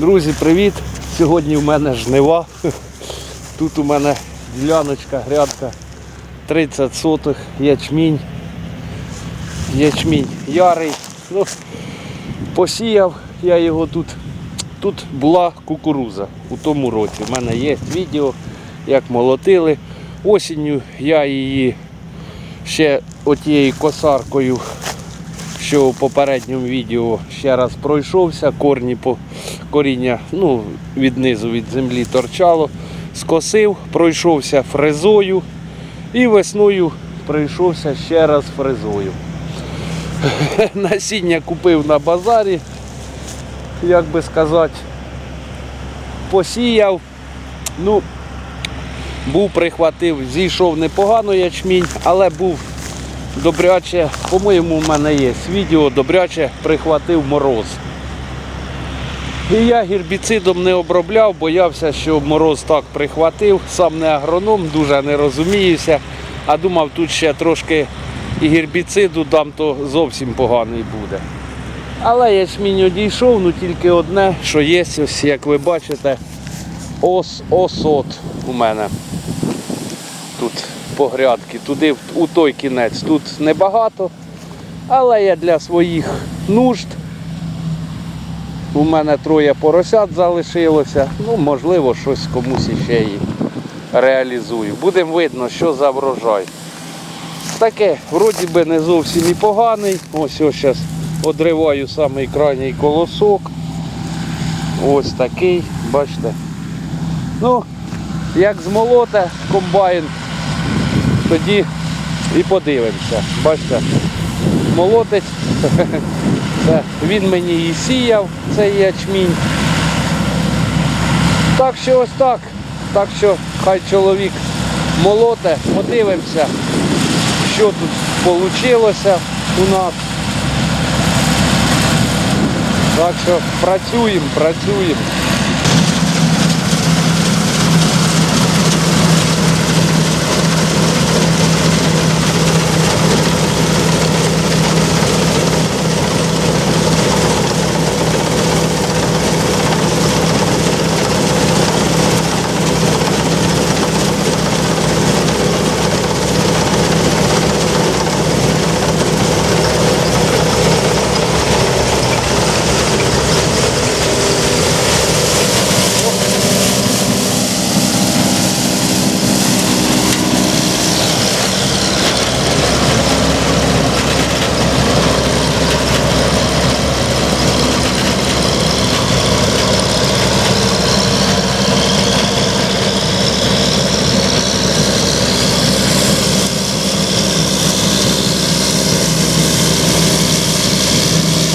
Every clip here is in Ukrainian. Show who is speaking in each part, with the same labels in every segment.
Speaker 1: Друзі, привіт! Сьогодні в мене жнива. Тут у мене діляночка, грядка 30 сотих, ячмінь. Ячмінь ярий. Ну, посіяв я його тут. Тут була кукуруза у тому році. У мене є відео, як молотили. Осінню я її ще отією косаркою, що у попередньому відео ще раз пройшовся, корні по коріння ну, від низу від землі торчало, скосив, пройшовся фрезою і весною пройшовся ще раз фрезою. Насіння купив на базарі, як би сказати, посіяв. Ну, був прихватив, зійшов непогано ячмінь, але був добряче, по-моєму, у мене є відео, добряче прихватив мороз. І я гербіцидом не обробляв, боявся, що мороз так прихватив. Сам не агроном, дуже не розуміюся. А думав, тут ще трошки і гербіциду дам, то зовсім поганий буде. Але ячмінь одійшов, ну тільки одне, що є, ось, як ви бачите, ос, осот у мене. Тут по грядки, туди, у той кінець. Тут небагато, але я для своїх нужд. У мене троє поросят залишилося. Ну, можливо, щось комусь іще і реалізую. Будемо видно, що за врожай. Таке, вроді би не зовсім і поганий. Ось ось зараз одриваю самий крайній колосок. Ось такий, бачите. Ну, як змолоте комбайн, тоді і подивимося. Бачите, молотець. Він мені і сіяв, цей ячмінь. Так що ось так. Так що хай чоловік молоте, подивимося, що тут вийшло у нас. Так що працюємо, працюємо.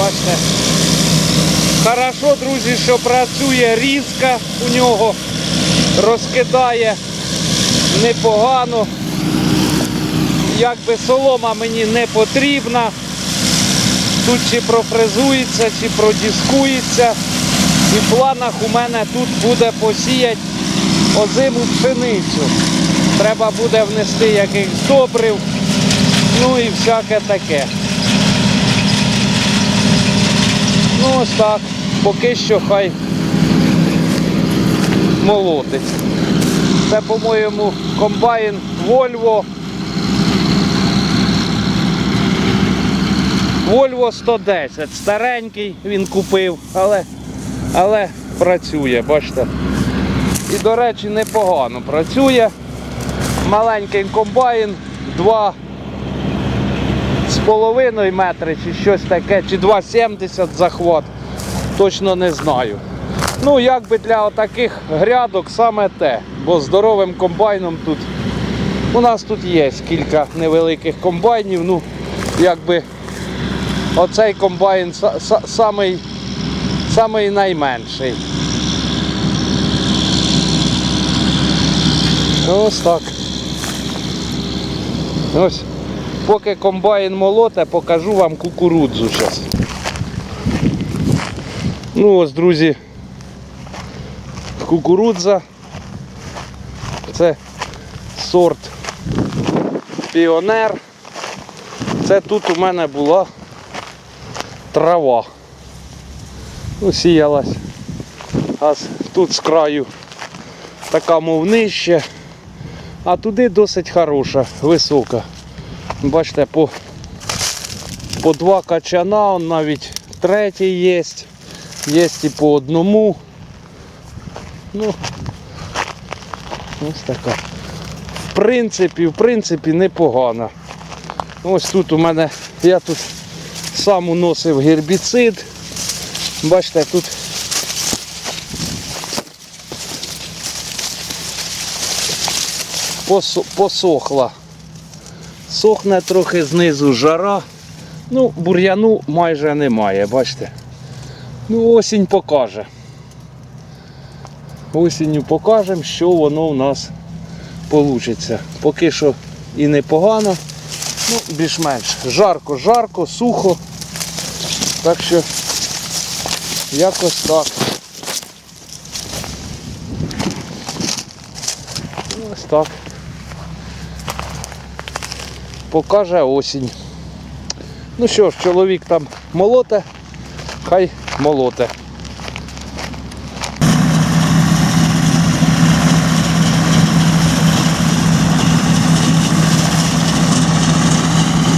Speaker 1: Бачите. Хорошо, друзі, що працює різка у нього, розкидає непогано. Якби солома мені не потрібна. Тут чи профрезується, чи продіскується. І в планах у мене тут буде посіяти озиму пшеницю. Треба буде внести якихось добрив, ну і всяке таке. Ну ось так. Поки що хай молотить. Це, по-моєму, комбайн Volvo. Volvo 110. Старенький він купив, але, але працює, бачите. І, до речі, непогано працює. Маленький комбайн, два з половиною метри чи щось таке, чи 2,70 захват. Точно не знаю. Ну, якби для таких грядок саме те. Бо здоровим комбайном тут. У нас тут є кілька невеликих комбайнів. Ну, якби оцей комбайн са- са- самий, самий найменший. Ось так. Ось. Поки комбайн молоте, покажу вам кукурудзу зараз. Ну ось, друзі, кукурудза. Це сорт Піонер. Це тут у мене була трава. Ну, сіялась а тут з краю така мов нижче. А туди досить хороша, висока. Бачите, по, по два качана, навіть третій є. Є і по одному. Ну, ось така. В принципі, в принципі, непогана. Ось тут у мене, я тут сам уносив гербіцид. Бачите, тут посохла. Сохне трохи знизу жара. Ну, бур'яну майже немає, бачите. Ну, осінь покаже. Осінню покажемо, що воно в нас вийде. Поки що і непогано. Ну, більш-менш. Жарко, жарко, сухо. Так що якось так. Ось так. Покаже осінь. Ну що ж, чоловік там молоте, хай молоте.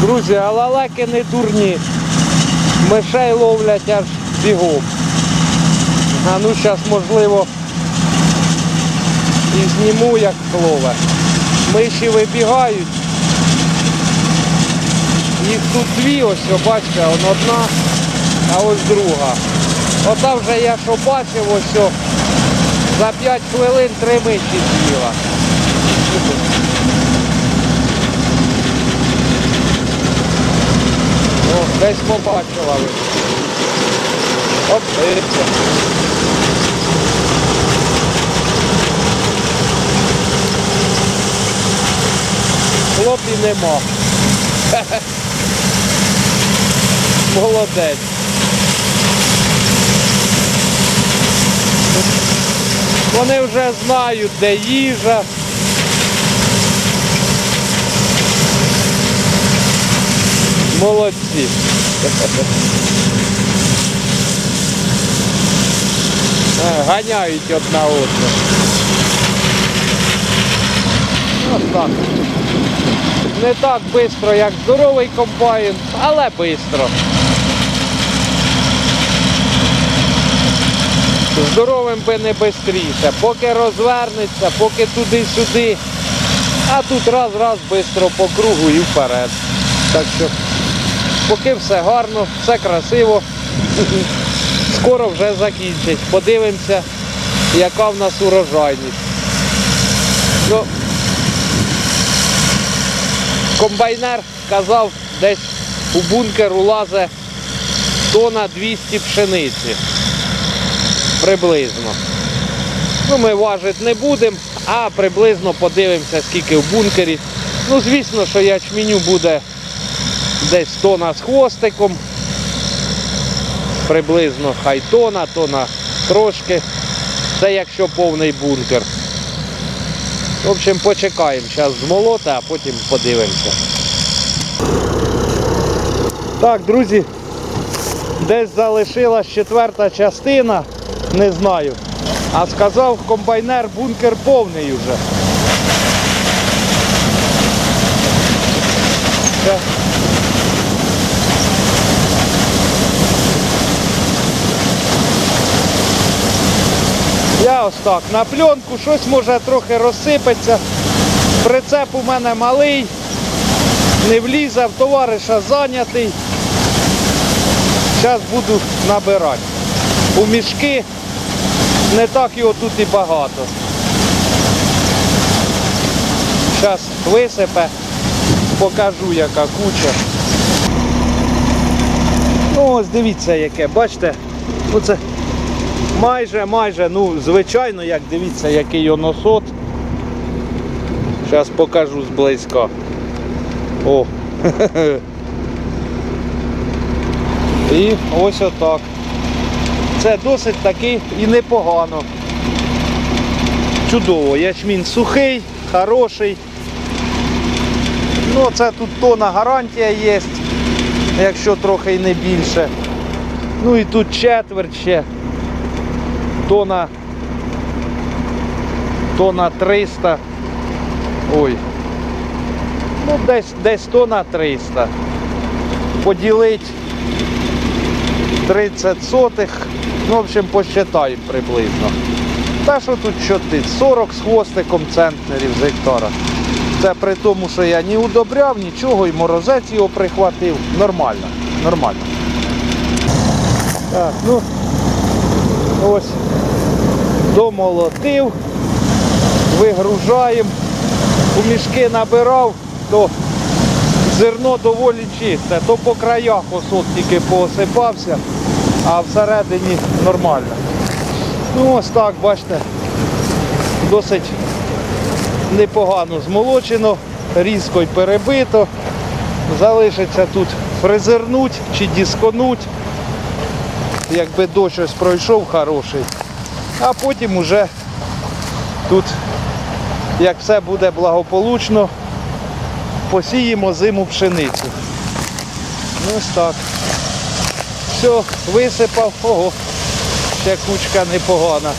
Speaker 1: Друзі, а лалеки не дурні. Мишей ловлять аж бігом. А ну зараз можливо і зніму як лове. Миші вибігають. Їх тут дві, ось, бачите, одна, а ось друга. Ота вже я що бачив, ось о, за 5 хвилин три миші з'їла. О, десь побачила ви. От дивіться. Хлопі нема. Молодець. Вони вже знають, де їжа. Молодці. Е, Ганяють одна одну. Ось так. Не так швидко, як здоровий комбайн, але швидко. Здоровим би не швидше. Поки розвернеться, поки туди-сюди. А тут раз-раз швидко по кругу і вперед. Так що поки все гарно, все красиво. Скоро вже закінчить. Подивимося, яка в нас урожайність. Ну, комбайнер казав, десь у бункер улазе тона 200 пшениці. Приблизно. Ну, ми важити не будемо, а приблизно подивимося, скільки в бункері. Ну, звісно, що ячменю буде десь тона з хвостиком. Приблизно хай тона, тона трошки. Це якщо повний бункер. В общем, почекаємо зараз змолоти, а потім подивимося. Так, друзі, десь залишилась четверта частина, не знаю. А сказав комбайнер бункер повний вже. Я ось так на пленку, щось може трохи розсипеться. Прицеп у мене малий, не влізе, в товариша зайнятий. Зараз буду набирати. У мішки не так його тут і багато. Зараз висипе, покажу яка куча. Ну ось дивіться яке, бачите, оце майже, майже, ну, звичайно, як дивіться, який оносот. Зараз покажу зблизька. О. І ось отак. Це досить таки і непогано. Чудово, ячмінь сухий, хороший. Ну, це тут тона гарантія є, якщо трохи і не більше. Ну і тут четверть ще. тона, тона 300. Ой. Ну, десь, десь тона 300. Поділить 30 сотих. Ну, в общем, посчитаємо приблизно. Та що тут що ти? 40 з хвостиком центнерів з гектара. Це при тому, що я ні удобряв, нічого, і морозець його прихватив. Нормально, нормально. Так, ну ось домолотив, вигружаємо, у мішки набирав, то зерно доволі чисте, то по краях осот тільки поосипався, а всередині нормально. Ну ось так, бачите, досить непогано змолочено, різко й перебито. Залишиться тут фрезернуть чи дисконуть, якби дощ ось пройшов хороший. А потім уже тут, як все буде благополучно, посіємо зиму пшеницю. Ось так. Все, висипав, ого, ще кучка непогана.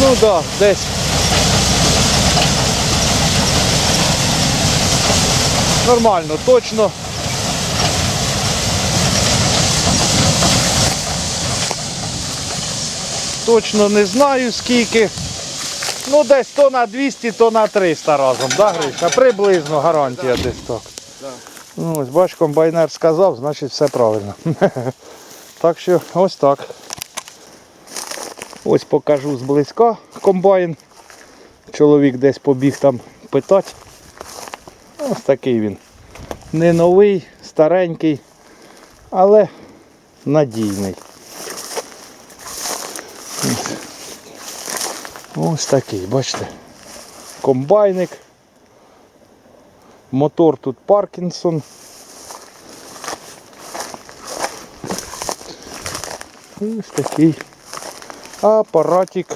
Speaker 1: Ну так, да, десь. Нормально, точно. Точно не знаю скільки. Ну десь то на 200, то на 300 разом, да, Гриша? Приблизно гарантія десь так. Ну, ось бач, комбайнер сказав, значить все правильно. Так що ось так. Ось покажу зблизька комбайн. Чоловік десь побіг там питати. Ось такий він. Не новий, старенький, але надійний. Ось. Такий, бачите. Комбайник. Мотор тут Паркінсон. Ось такий апаратик.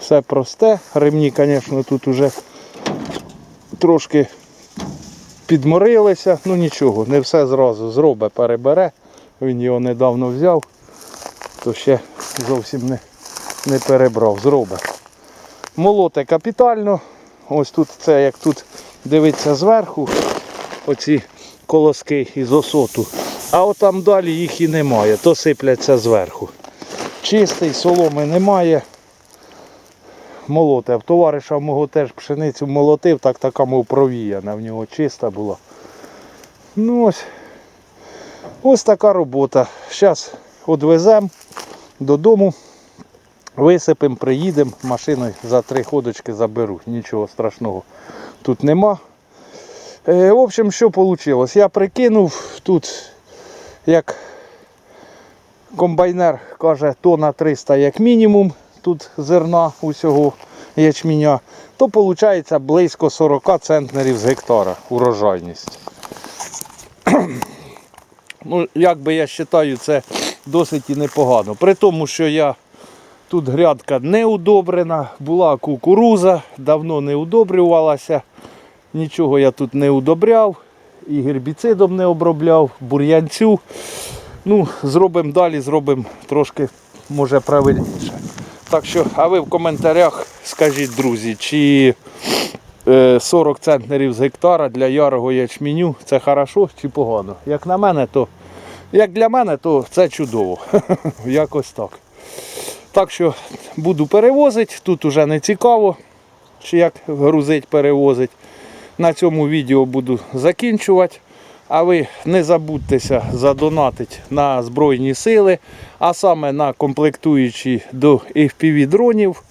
Speaker 1: Все просте. Ремні, звісно, тут уже трошки підморилися. Ну нічого, не все зразу зробить, перебере. Він його недавно взяв, то ще зовсім не, не перебрав, зробить. Молоте капітально. Ось тут це як тут дивиться зверху, оці колоски із осоту. А от там далі їх і немає, то сипляться зверху. Чистий, соломи немає. Молоте. В товариша мого теж пшеницю молотив, так така мов провіяна, в нього чиста була. Ну ось. Ось така робота. Зараз відвеземо додому, висипемо, приїдемо, машиною за три ходочки заберу. Нічого страшного тут нема. Е, в общем, що вийшло? Я прикинув тут, як комбайнер каже, тонна 300 як мінімум тут зерна усього ячменя, то виходить близько 40 центнерів з гектара урожайність. Ну, як би я вважаю, це досить і непогано. При тому, що я тут грядка не удобрена, була кукуруза, давно не удобрювалася. Нічого я тут не удобряв, і гербіцидом не обробляв, бур'янцю. Ну, зробимо далі, зробимо трошки, може, правильніше. Так що, а ви в коментарях скажіть, друзі, чи е, 40 центнерів з гектара для ярого ячменю це хорошо чи погано? Як на мене, то як для мене, то це чудово. Якось так. Так що буду перевозити, тут уже не цікаво, чи як грузить, перевозить. На цьому відео буду закінчувати. А ви не забудьтеся задонатити на Збройні сили, а саме на комплектуючі до FPV дронів.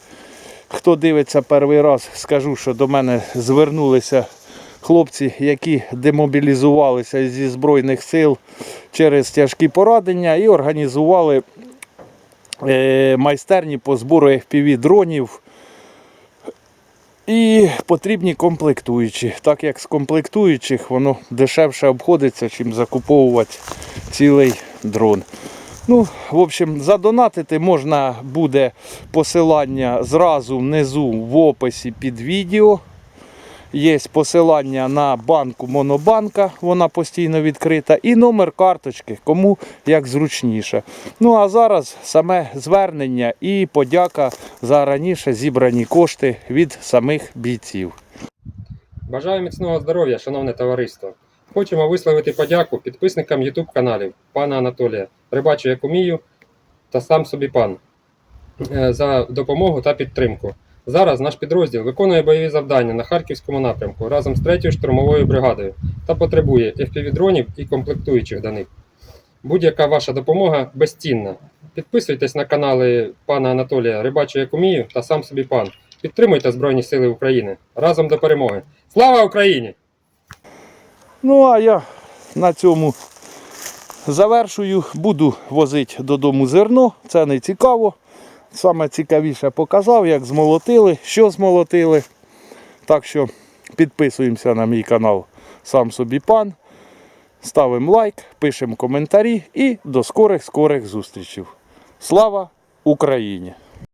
Speaker 1: Хто дивиться перший раз, скажу, що до мене звернулися хлопці, які демобілізувалися зі Збройних сил через тяжкі поранення і організували майстерні по збору FPV дронів. І потрібні комплектуючі. Так як з комплектуючих воно дешевше обходиться, чим закуповувати цілий дрон. Ну, в общем, задонатити можна буде посилання зразу внизу в описі під відео. Є посилання на банку Монобанка, вона постійно відкрита, і номер карточки, кому як зручніше. Ну а зараз саме звернення і подяка за раніше зібрані кошти від самих бійців.
Speaker 2: Бажаю міцного здоров'я, шановне товариство. Хочемо висловити подяку підписникам YouTube каналів пана Анатолія, Рибачу як умію та сам собі пан е, за допомогу та підтримку. Зараз наш підрозділ виконує бойові завдання на Харківському напрямку разом з 3-ю штурмовою бригадою та потребує FPV-дронів і комплектуючих до них. Будь-яка ваша допомога безцінна. Підписуйтесь на канали пана Анатолія Рибачу як умію та сам собі пан. Підтримуйте Збройні Сили України разом до перемоги. Слава Україні!
Speaker 1: Ну а я на цьому завершую. Буду возити додому зерно. Це не цікаво. Саме цікавіше показав, як змолотили, що змолотили. Так що підписуємося на мій канал Сам собі пан. Ставимо лайк, пишемо коментарі і до скорих скорих зустрічей. Слава Україні!